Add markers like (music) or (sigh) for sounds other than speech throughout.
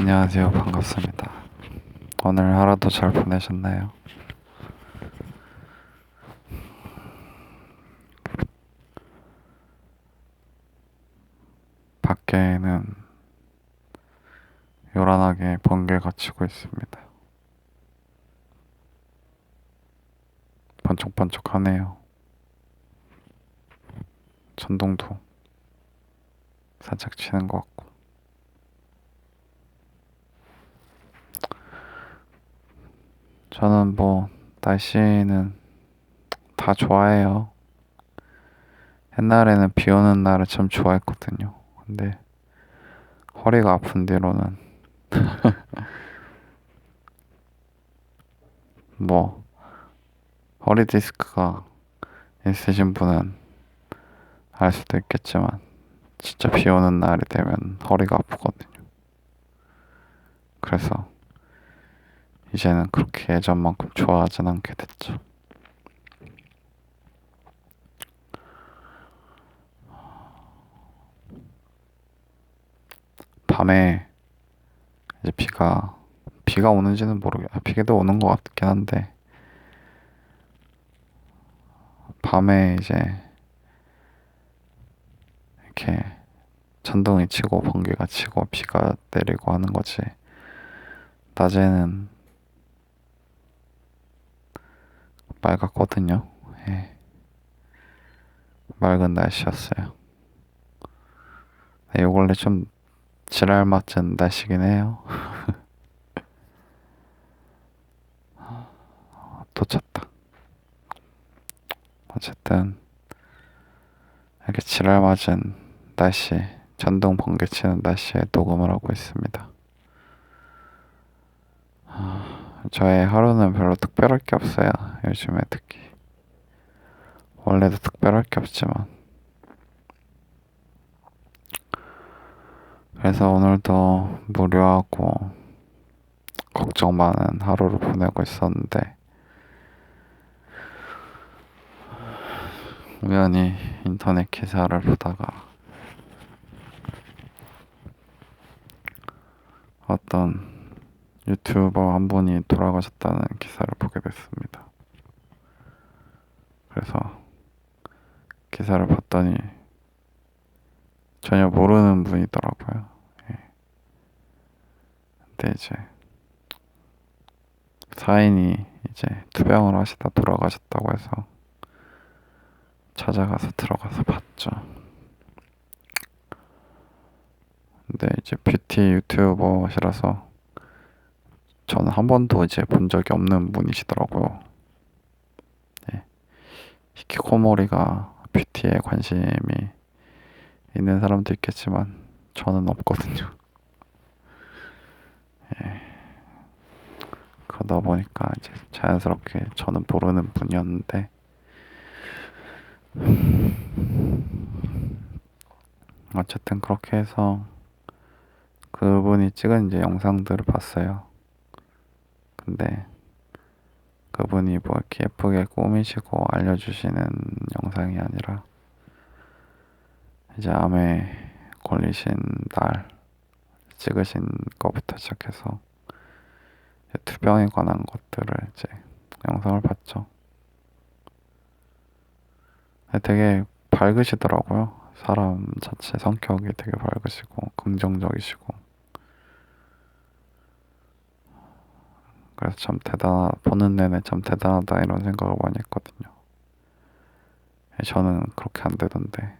안녕하세요. 반갑습니다. 오늘 하루도 잘 보내셨나요? 밖에는 요란하게 번개가 치고 있습니다. 번쩍번쩍하네요. 천둥도 살짝 치는 것 같고. 저는 뭐 날씨는 다 좋아해요. 옛날에는 비 오는 날을 참 좋아했거든요. 근데 허리가 아픈 뒤로는 (laughs) 뭐 허리 디스크가 있으신 분은 알 수도 있겠지만 진짜 비 오는 날이 되면 허리가 아프거든요. 그래서 이제는 그렇게 예전만큼 좋아하진 않게 됐죠. 밤에 이제 비가 비가 오는지는 모르겠. 아, 비도 오는 것 같긴 한데 밤에 이제 이렇게 천둥이 치고 번개가 치고 비가 내리고 하는 거지. 낮에는 맑았거든요. 예. 맑은 날씨였어요. 네, 요 원래 좀 지랄 맞은 날씨긴 해요. (laughs) 또 쳤다. 어쨌든 이렇게 지랄 맞은 날씨, 전동 번개 치는 날씨에 녹음을 하고 있습니다. 저의 하루는 별로 특별할 게 없어요. 요즘에 특히. 원래도 특별할 게 없지만. 그래서 오늘도 무료하고 걱정 많은 하루를 보내고 있었는데, 우연히 인터넷 기사를 보다가 어떤 유튜버 한 분이 돌아가셨다는 기사를 보게 됐습니다. 그래서 기사를 봤더니 전혀 모르는 분이더라고요. 예. 근데 이제 사인이 이제 투병을 하시다 돌아가셨다고 해서 찾아가서 들어가서 봤죠. 근데 이제 뷰티 유튜버시라서 저는 한 번도 이제 본 적이 없는 분이시더라고요. 네. 히키코모리가 뷰티에 관심이 있는 사람도 있겠지만 저는 없거든요. 예. 그러다 보니까 이제 자연스럽게 저는 모르는 분이었는데 어쨌든 그렇게 해서 그분이 찍은 이제 영상들을 봤어요. 근데 그분이 뭐 이렇게 예쁘게 꾸미시고 알려주시는 영상이 아니라 이제 암에 걸리신 날 찍으신 거부터 시작해서 투병에 관한 것들을 이제 영상을 봤죠. 되게 밝으시더라고요. 사람 자체 성격이 되게 밝으시고 긍정적이시고 그래서 참 대단하, 보는 내내 참 대단하다 이런 생각을 많이 했거든요. 저는 그렇게 안 되던데.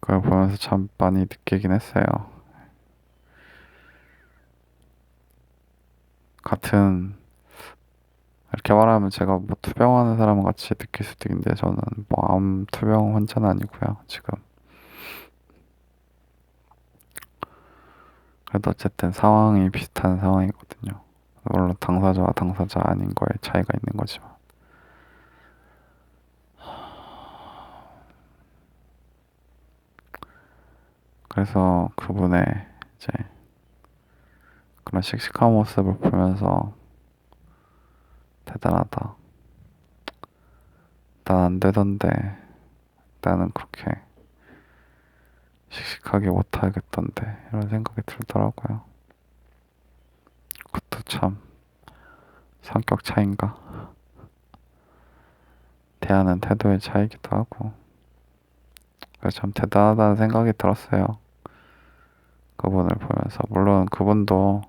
그걸 보면서 참 많이 느끼긴 했어요. 같은, 이렇게 말하면 제가 뭐 투병하는 사람 같이 느낄 수도 있는데 저는 뭐 암 투병 환자는 아니고요, 지금. 그래도 어쨌든 상황이 비슷한 상황이거든요. 물론 당사자와 당사자 아닌 거에 차이가 있는 거지만. 그래서 그분의 이제 그런 씩씩한 모습을 보면서 대단하다. 난 안 되던데 나는 그렇게 씩씩하게 못하겠던데 이런 생각이 들더라고요. 그것도 참 성격 차인가? 대하는 태도의 차이기도 하고 참 대단하다는 생각이 들었어요. 그분을 보면서 물론 그분도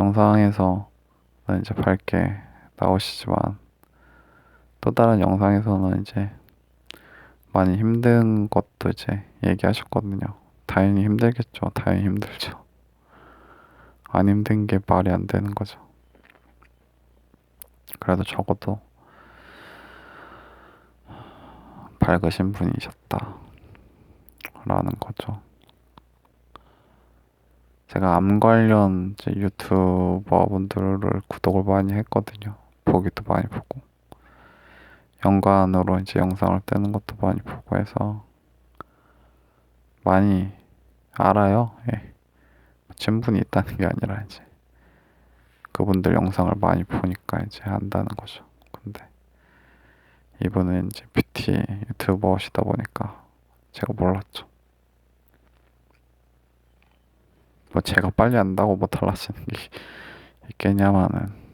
영상에서 이제 밝게 나오시지만 또 다른 영상에서는 이제 많이 힘든 것도 이제 얘기하셨거든요. 당연히 힘들겠죠. 당연히 힘들죠. 안 힘든 게 말이 안 되는 거죠. 그래도 적어도 밝으신 분이셨다. 라는 거죠. 제가 암 관련 유튜버 분들을 구독을 많이 했거든요. 보기도 많이 보고. 연관으로 이제 영상을 뜨는 것도 많이 보고 해서 많이 알아요. 예. 친분이 있다는 게 아니라 이제 그분들 영상을 많이 보니까 이제 안다는 거죠. 근데 이분은 이제 뷰티 유튜버시다 보니까 제가 몰랐죠. 뭐 제가 빨리 안다고 뭐 달라지는 게 (laughs) 있겠냐마는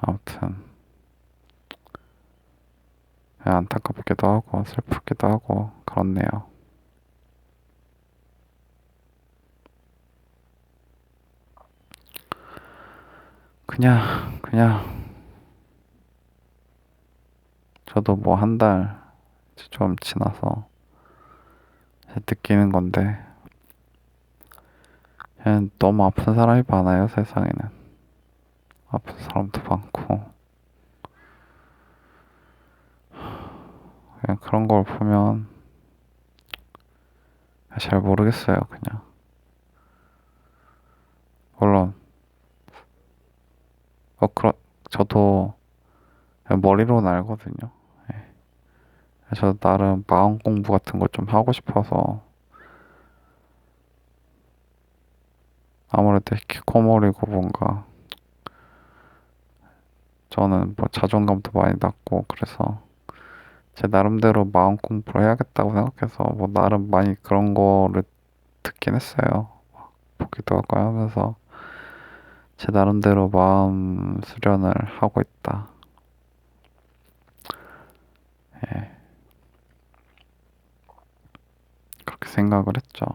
아무튼 안타깝기도 하고 슬프기도 하고 그렇네요. 그냥 그냥 저도 뭐 한 달 좀 지나서 느끼는 건데 그냥 너무 아픈 사람이 많아요 세상에는 아픈 사람도 많고 그냥 그런 걸 보면 잘 모르겠어요 그냥 물론 어 그런 저도 머리로는 알거든요 예. 그래서 나름 마음 공부 같은 걸 좀 하고 싶어서 아무래도 히키코모리고 뭔가 저는 뭐 자존감도 많이 낮고 그래서 제 나름대로 마음 공부를 해야겠다고 생각해서 뭐 나름 많이 그런 거를 듣긴 했어요. 보기도 하고 하면서 제 나름대로 마음 수련을 하고 있다. 예. 그렇게 생각을 했죠.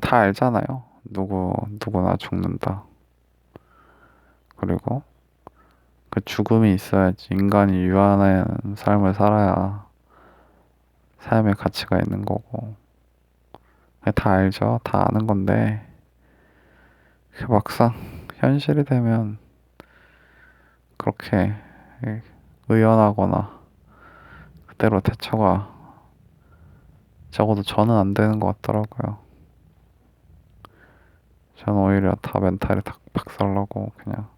다 알잖아요. 누구, 누구나 죽는다. 그리고 그 죽음이 있어야지 인간이 유한한 삶을 살아야 삶의 가치가 있는 거고. 다 알죠. 다 아는 건데, 그 막상 현실이 되면 그렇게 의연하거나 그대로 대처가 적어도 저는 안 되는 것 같더라고요. 저는 오히려 다 멘탈이 다 박살나고 그냥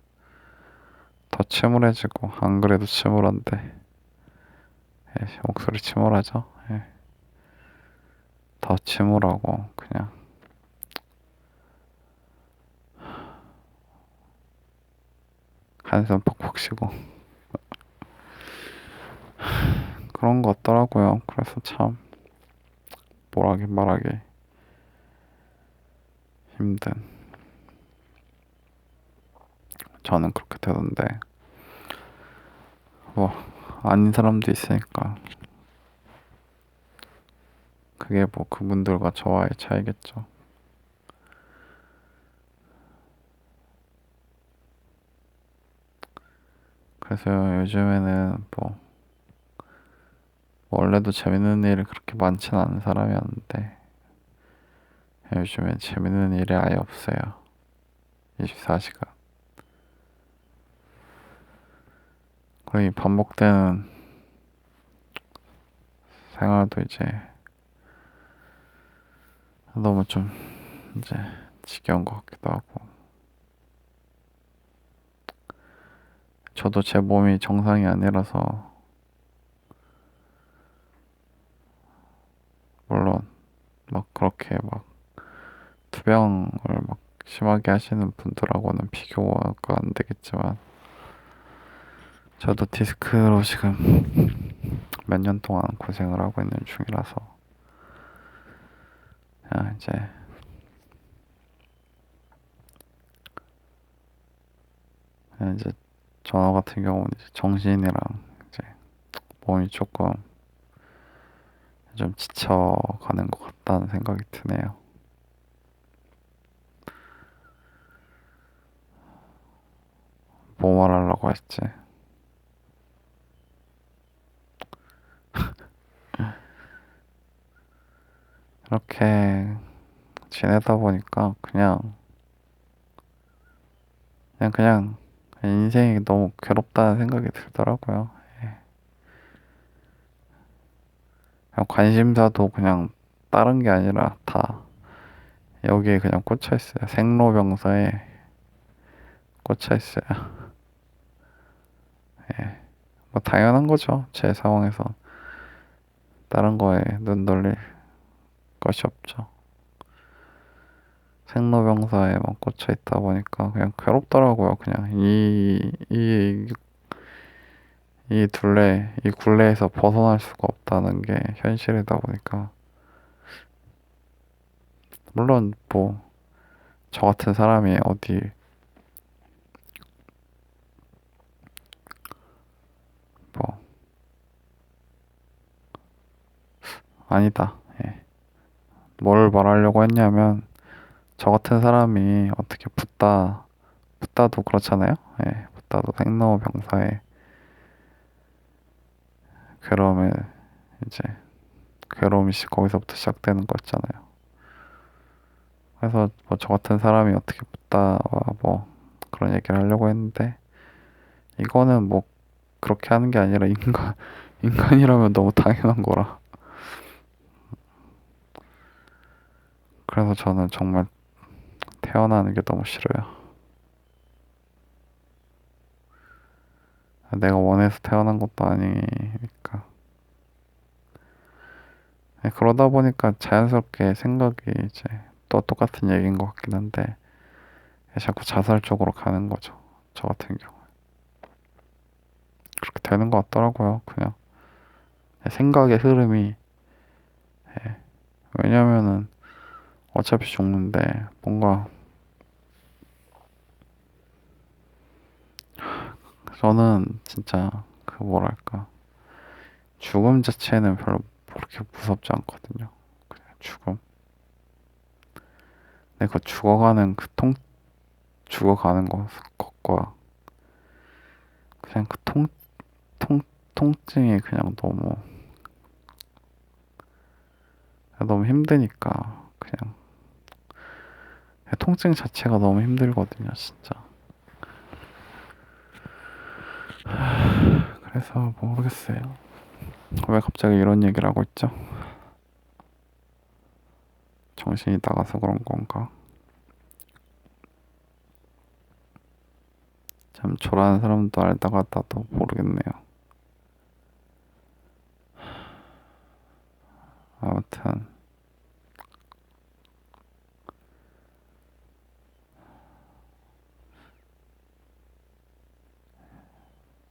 더 침울해지고 안 그래도 침울한데 예, 목소리 침울하죠. 예. 더 침울하고 그냥 한숨 퍽퍽 쉬고 (laughs) 그런 거 같더라고요. 그래서 참 뭐라기 말하기 힘든 저는 그렇게 되던데 뭐 아닌 사람도 있으니까 그게 뭐 그분들과 저와의 차이겠죠. 그래서 요즘에는 뭐 원래도 재밌는 일이 그렇게 많지는 않은 사람이었는데 요즘엔 재밌는 일이 아예 없어요. 24시간. 거의 반복되는 생활도 이제 너무 좀 이제 지겨운 것 같기도 하고. 저도 제 몸이 정상이 아니라서 물론 막 그렇게 막 투병을 막 심하게 하시는 분들하고는 비교가 안 되겠지만 저도 디스크로 지금 몇 년 동안 고생을 하고 있는 중이라서 그냥 이제 그냥 이제 저 같은 경우는 이제 정신이랑 이제 몸이 조금 좀 지쳐가는 것 같다는 생각이 드네요. 뭐 말하려고 했지? 이렇게 지내다 보니까 그냥 그냥 그냥 인생이 너무 괴롭다는 생각이 들더라고요. 예. 그냥 관심사도 그냥 다른 게 아니라 다 여기에 그냥 꽂혀 있어요. 생로병사에 꽂혀 있어요. 예. 뭐 당연한 거죠. 제 상황에서 다른 거에 눈 돌릴 것이 없죠. 생로병사에만 꽂혀 있다 보니까 그냥 괴롭더라고요. 그냥 이, 이, 이 둘레, 이 굴레에서 벗어날 수가 없다는 게 현실이다 보니까. 물론 뭐, 저 같은 사람이 어디, 뭐, 아니다. 예. 뭘 말하려고 했냐면, 저 같은 사람이 어떻게 붙다, 붙다도 그렇잖아요. 예, 붙다도 생로 병사에 괴로움에 이제 괴로움이 시- 거기서부터 시작되는 거였잖아요. 그래서 뭐 저 같은 사람이 어떻게 붙다와 뭐 그런 얘기를 하려고 했는데 이거는 뭐 그렇게 하는 게 아니라 인간 (laughs) 인간이라면 너무 당연한 거라. 그래서 저는 정말 태어나는 게 너무 싫어요. 내가 원해서 태어난 것도 아니니까. 네, 그러다 보니까 자연스럽게 생각이 이제 또 똑같은 얘기인 것 같긴 한데 자꾸 자살 쪽으로 가는 거죠. 저 같은 경우. 그렇게 되는 것 같더라고요. 그냥 생각의 흐름이 예. 왜냐면은 어차피 죽는데 뭔가 저는 진짜 그 뭐랄까 죽음 자체는 별로 그렇게 무섭지 않거든요. 그냥 죽음. 근데 그 죽어가는 그 통, 죽어가는 것, 것과 그냥 그 통, 통, 통증이 그냥 너무 너무 힘드니까 통증 자체가 너무 힘들거든요, 진짜. (sighs) 그래서 모르겠어요. 왜 갑자기 이런 얘기를 하고 있죠? 정신이 나가서 그런 건가? 참 초라한 사람도 알다가 나도 모르겠네요. (sighs) 아무튼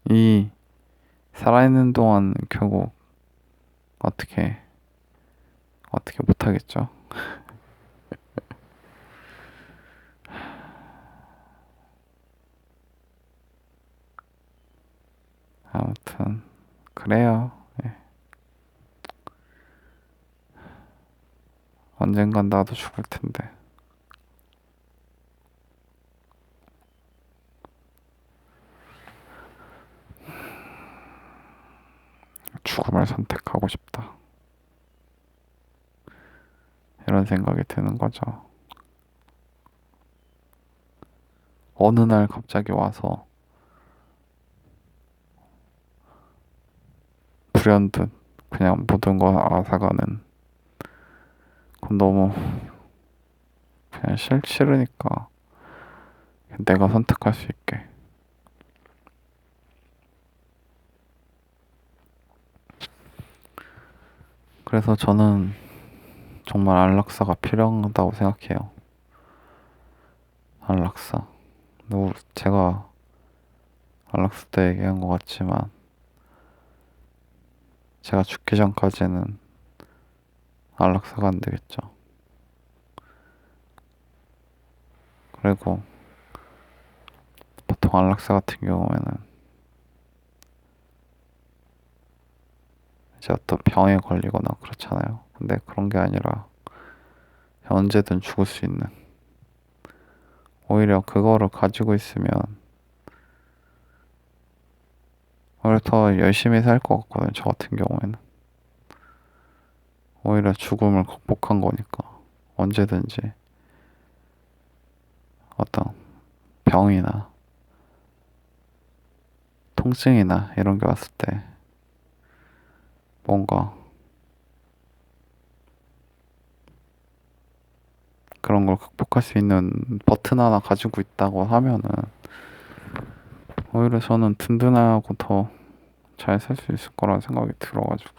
이 살아있는 동안 결국 어떻게 어떻게 못하겠죠? (laughs) 아무튼 그래요. 예. 언젠간 나도 죽을 텐데. 죽음을 선택하고 싶다. 이런 생각이 드는 거죠. 어느 날 갑자기 와서 불현듯 그냥 모든 걸 앗아가는 그건 너무 그냥 싫, 싫으니까 내가 선택할 수 있게 그래서 저는 정말 안락사가 필요하다고 생각해요. 안락사. 뭐 제가 안락사 때 얘기한 것 같지만 제가 죽기 전까지는 안락사가 안 되겠죠. 그리고 보통 안락사 같은 경우에는 이제 어떤 병에 걸리거나 그렇잖아요. 근데 그런 게 아니라 언제든 죽을 수 있는 오히려 그거를 가지고 있으면 오히려 더 열심히 살 것 같거든요. 저 같은 경우에는 오히려 죽음을 극복한 거니까 언제든지 어떤 병이나 통증이나 이런 게 왔을 때 뭔가 그런 걸 극복할 수 있는 버튼 하나 가지고 있다고 하면은 오히려 저는 든든하고 더 잘 살 수 있을 거라는 생각이 들어가지고.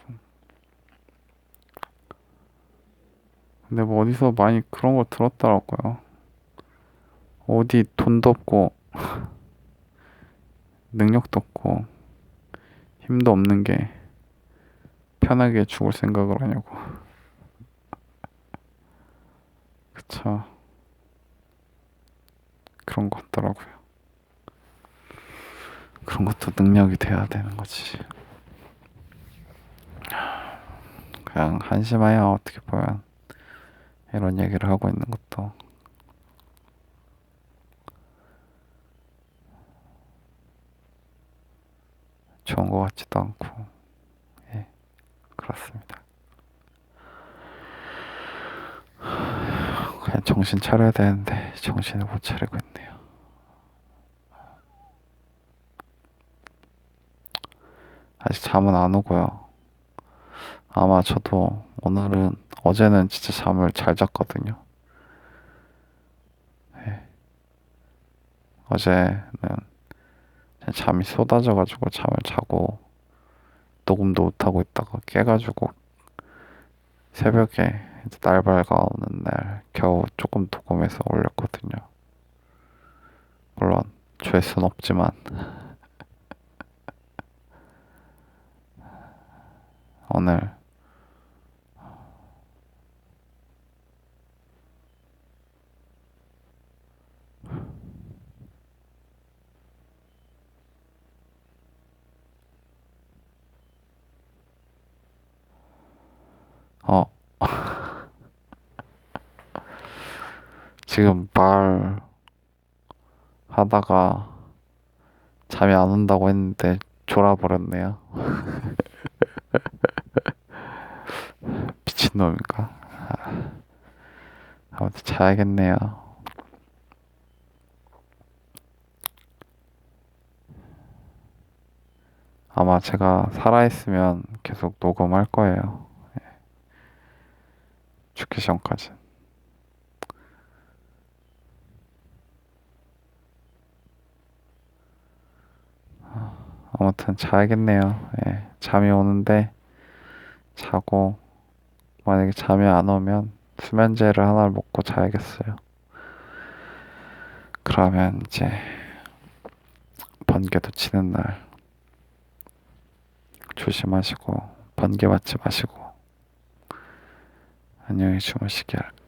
근데 뭐 어디서 많이 그런 걸 들었더라고요. 어디 돈도 없고 (laughs) 능력도 없고 힘도 없는 게 편하게 죽을 생각을 하냐고 (laughs) 그쵸 그런 것 같더라고요 그런 것도 능력이 돼야 되는 거지. 그냥 한심해요, 어떻게 보면. 이런 얘기를 하고 있는 것도. 좋은 것 같지도 않고. 예, 그렇습니다. 그냥 정신 차려야 되는데, 정신을 못 차리고 있네요. 아직 잠은 안 오고요. 아마 저도 오늘은 어제는 진짜 잠을 잘 잤거든요. 네. 어제는 잠이 쏟아져가지고 잠을 자고 녹음도 못하고 있다가 깨가지고 새벽에 이제 날 밝아오는 날 겨우 조금 녹음해서 올렸거든요. 물론 조회수는 없지만 (laughs) 오늘 어 지금 말 하다가 잠이 안 온다고 했는데 졸아버렸네요. (laughs) 미친놈인가? 아, 아무튼 자야겠네요. 아마 제가 살아있으면 계속 녹음할 거예요. 예. 죽기 전까지. 아무튼 자야겠네요. 예. 잠이 오는데 자고 만약에 잠이 안 오면 수면제를 하나를 먹고 자야겠어요. 그러면 이제 번개도 치는 날 조심하시고 번개 맞지 마시고 안녕히 주무시기 바랍니다.